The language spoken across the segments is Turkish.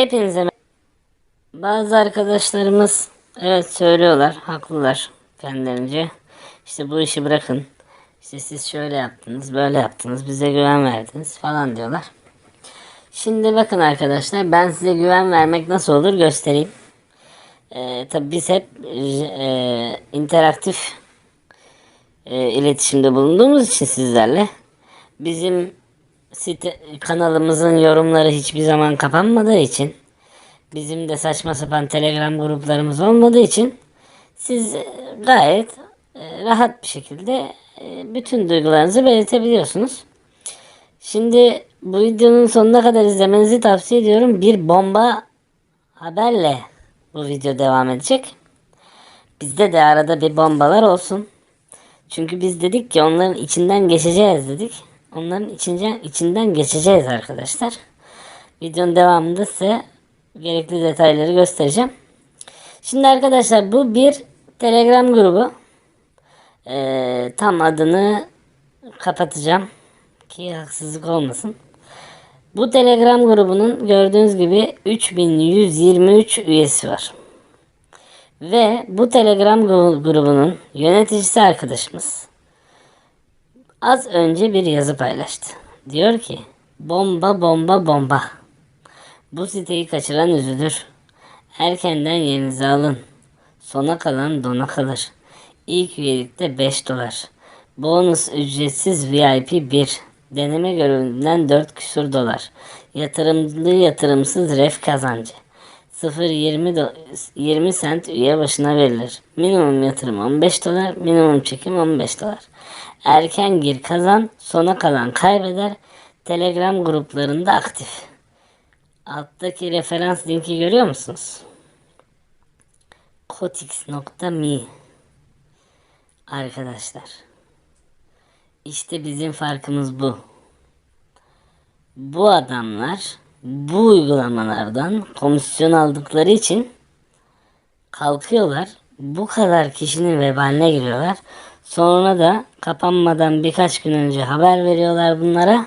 Hepinize bazı arkadaşlarımız evet söylüyorlar, haklılar kendilerince. İşte bu işi bırakın. İşte siz şöyle yaptınız, böyle yaptınız, bize güven verdiniz falan diyorlar. Şimdi bakın arkadaşlar ben size güven vermek nasıl olur göstereyim. Ee, tabii biz hep e, interaktif e, iletişimde bulunduğumuz için sizlerle bizim site kanalımızın yorumları hiçbir zaman kapanmadığı için bizim de saçma sapan telegram gruplarımız olmadığı için siz e, gayet e, rahat bir şekilde e, bütün duygularınızı belirtebiliyorsunuz. Şimdi bu videonun sonuna kadar izlemenizi tavsiye ediyorum. Bir bomba haberle bu video devam edecek. Bizde de arada bir bombalar olsun. Çünkü biz dedik ki onların içinden geçeceğiz dedik. Onların içinden, içinden geçeceğiz arkadaşlar. Videonun devamında size gerekli detayları göstereceğim. Şimdi arkadaşlar bu bir Telegram grubu. Ee, tam adını kapatacağım ki haksızlık olmasın. Bu Telegram grubunun gördüğünüz gibi 3123 üyesi var. Ve bu Telegram gru- grubunun yöneticisi arkadaşımız az önce bir yazı paylaştı. Diyor ki bomba bomba bomba. Bu siteyi kaçıran üzülür. Erkenden yerinizi alın. Sona kalan dona kalır. İlk üyelikte 5 dolar. Bonus ücretsiz VIP 1. Deneme görevlinden 4 küsur dolar. Yatırımlı yatırımsız ref kazancı. 0.20 do- 20 sent üye başına verilir. Minimum yatırım 15 dolar, minimum çekim 15 dolar. Erken gir kazan, sona kalan kaybeder. Telegram gruplarında aktif. Alttaki referans linki görüyor musunuz? Kotix.me Arkadaşlar. İşte bizim farkımız bu. Bu adamlar bu uygulamalardan komisyon aldıkları için kalkıyorlar. Bu kadar kişinin vebaline giriyorlar. Sonra da kapanmadan birkaç gün önce haber veriyorlar bunlara.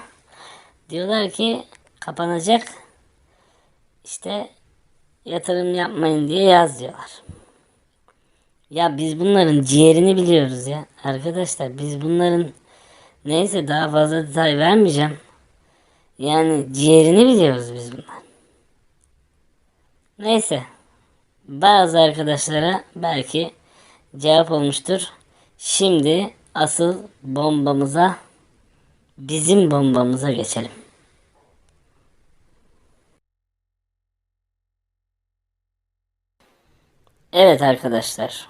Diyorlar ki kapanacak. İşte yatırım yapmayın diye yaz diyorlar. Ya biz bunların ciğerini biliyoruz ya. Arkadaşlar biz bunların neyse daha fazla detay vermeyeceğim. Yani ciğerini biliyoruz biz bunlar. Neyse. Bazı arkadaşlara belki cevap olmuştur. Şimdi asıl bombamıza bizim bombamıza geçelim. Evet arkadaşlar.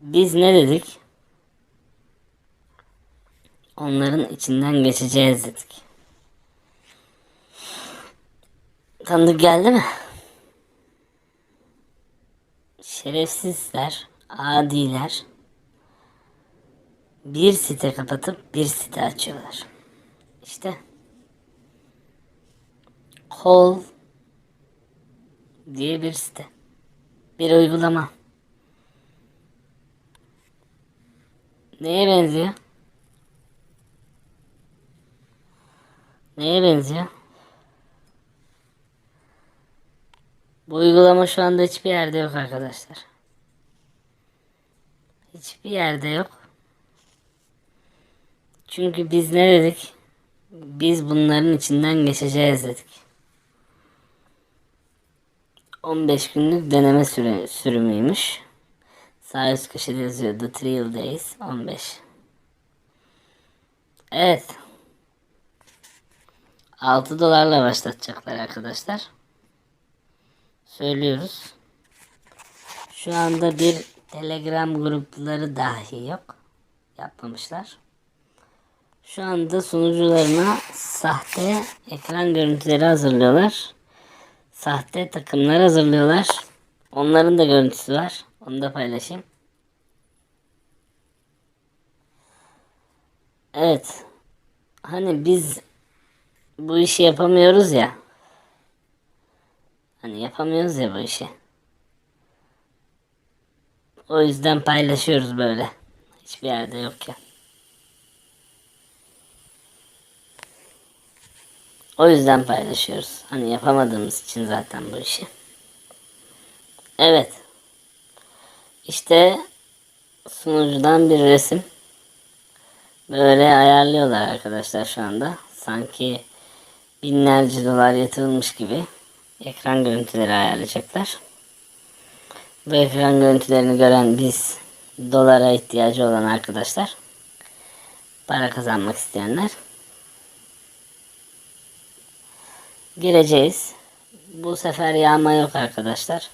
Biz ne dedik? Onların içinden geçeceğiz dedik. Tanıdık geldi mi? Şerefsizler, adiler bir site kapatıp bir site açıyorlar. İşte Kol diye bir site. Bir uygulama. Neye benziyor? Neye benziyor? Bu uygulama şu anda hiçbir yerde yok arkadaşlar. Hiçbir yerde yok. Çünkü biz ne dedik? Biz bunların içinden geçeceğiz dedik. 15 günlük deneme süre, sürümüymüş. Sağ üst köşede yazıyordu. Trial Days 15. Evet. 6 dolarla başlatacaklar arkadaşlar. Söylüyoruz. Şu anda bir Telegram grupları dahi yok. Yapmamışlar. Şu anda sunucularına sahte ekran görüntüleri hazırlıyorlar. Sahte takımlar hazırlıyorlar. Onların da görüntüsü var. Onu da paylaşayım. Evet. Hani biz bu işi yapamıyoruz ya. Hani yapamıyoruz ya bu işi. O yüzden paylaşıyoruz böyle. Hiçbir yerde yok ya. O yüzden paylaşıyoruz. Hani yapamadığımız için zaten bu işi. Evet. İşte sunucudan bir resim. Böyle ayarlıyorlar arkadaşlar şu anda. Sanki binlerce dolar yatırılmış gibi ekran görüntüleri ayarlayacaklar. Bu ekran görüntülerini gören biz dolara ihtiyacı olan arkadaşlar para kazanmak isteyenler gireceğiz. Bu sefer yağma yok arkadaşlar.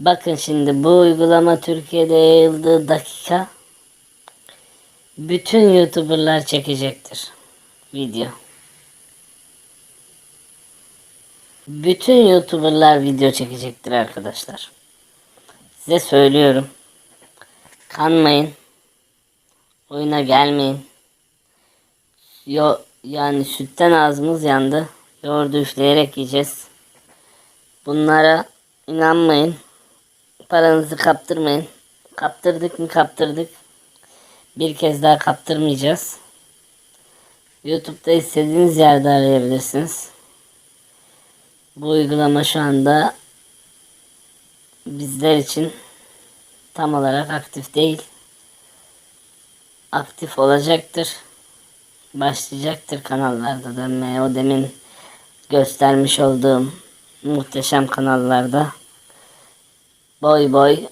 Bakın şimdi bu uygulama Türkiye'de yayıldığı dakika bütün YouTuber'lar çekecektir video. Bütün YouTuber'lar video çekecektir arkadaşlar. Size söylüyorum. Kanmayın. Oyuna gelmeyin. Yo, yani sütten ağzımız yandı. Yoğurdu üfleyerek yiyeceğiz. Bunlara inanmayın. Paranızı kaptırmayın. Kaptırdık mı kaptırdık. Bir kez daha kaptırmayacağız. YouTube'da istediğiniz yerde arayabilirsiniz. Bu uygulama şu anda bizler için tam olarak aktif değil. Aktif olacaktır. Başlayacaktır kanallarda dönmeye. O demin göstermiş olduğum muhteşem kanallarda boy boy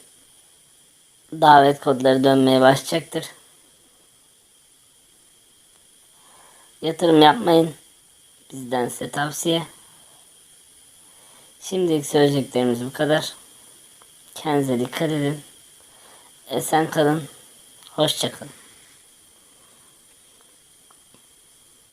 davet kodları dönmeye başlayacaktır. Yatırım yapmayın. Bizden size tavsiye. Şimdilik söyleyeceklerimiz bu kadar. Kendinize dikkat edin. Esen kalın. Hoşçakalın.